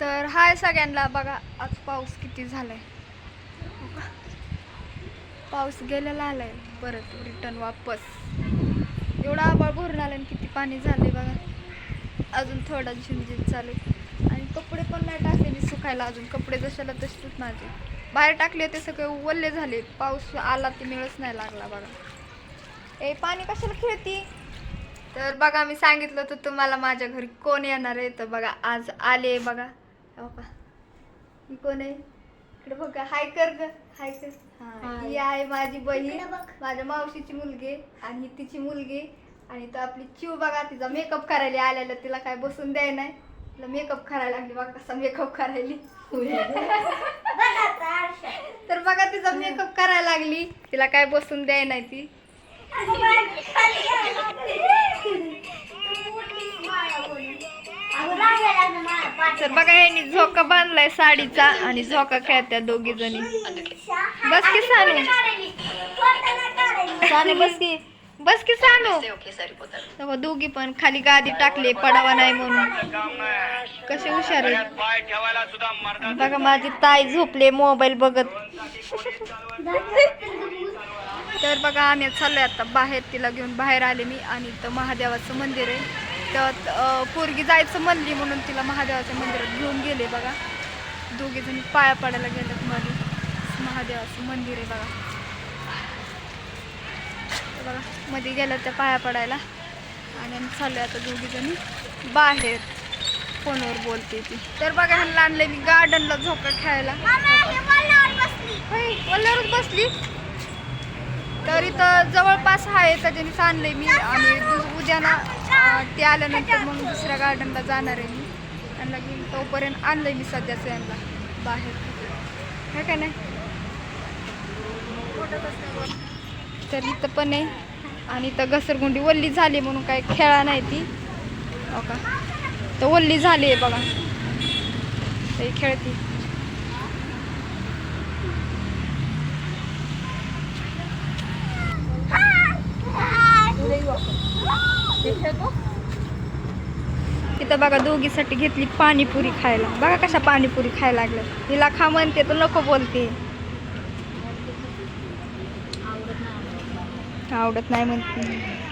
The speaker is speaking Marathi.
तर हाय सगळ्यांना बघा आज पाऊस किती झालाय. आहे पाऊस गेलेला आलाय परत रिटर्न वापस. एवढा आबाळ भरून आलं आणि किती पाणी झालंय बघा. अजून थोडा झिमझिम चालू आणि कपडे पण नाही टाकले मी सुकायला अजून. कपडे जशाला तसेच माझे. बाहेर टाकले होते सगळे वल्ले झाले पाऊस आला ते मिळच नाही लागला बघा. ए पाणी कशाला खेळती? तर बघा मी सांगितलं होतं तुम्हाला माझ्या घरी कोण येणार आहे. तर बघा आज आले बघा. बघा ही कोण आहे? इकडे बघा हाय कर ग हाय कर. हा. ही आहे माझी बहीण. माझ्या मावशीची मुलगी आणि ही तिची मुलगी. आणि तर आपली चिव बघा तिचा मेकअप करायला आलेला तिला काय बसून द्याय नाही तिला मेकअप करायला लागली बघा कसा मेकअप करायली. तर बघा तिचा मेकअप करायला लागली. तिला काय बसून द्याय नाही ती तर बघा यांनी झोका बांधलाय साडीचा आणि झोका खेळत्या दोघी जणी. बस की सानू. बस की. बस की सानू. दोघी पण खाली गादी टाकली पडावा नाही म्हणून. कसे हुशार आहेत. बघा माझी ताई झोपले मोबाईल बघत. तर बघा आम्ही चाललोय आता बाहेर तिला घेऊन बाहेर आले मी आणि इथं महादेवाचं मंदिर आहे. अं, पोरगी जायचं म्हणली म्हणून तिला महादेवाच्या मंदिरात घेऊन गेले बघा. दोघे जणी पाया पडायला गेल्यात मध्ये महादेवाचं मंदिर आहे बघा. तर बघा मध्ये गेल्या त्या पाया पडायला. आणि आम्ही चाललोय आता दोघी जणी बाहेर. फोनवर बोलते ती. तर बघा ह्यांना आणलंय मी गार्डनला झोका खेळायला. वल्ल्यावरच बसली. तर इथं जवळपास आहे त्याच्यानीच आणलंय मी. आणि दु- उद्या ना अं, ते आल्यानंतर मग दुसऱ्या गार्डनला जाणार आहे मी. त्यांना घेऊन तोपर्यंत आणलं मी सध्याचं यांना बाहेर. काय काय नाही? तर इथं पण आहे. आणि इथं घसरगुंडी वल्ली झाली म्हणून काय खेळा नाही ती. हो का? तर वल्ली झाली आहे बघा. ते खेळती. तिथं बघा दोघीसाठी घेतली पाणीपुरी खायला. बघा कशा पाणीपुरी खायला लागल्या हिला खा म्हणते तर नको बोलते. आवडत नाही म्हणते.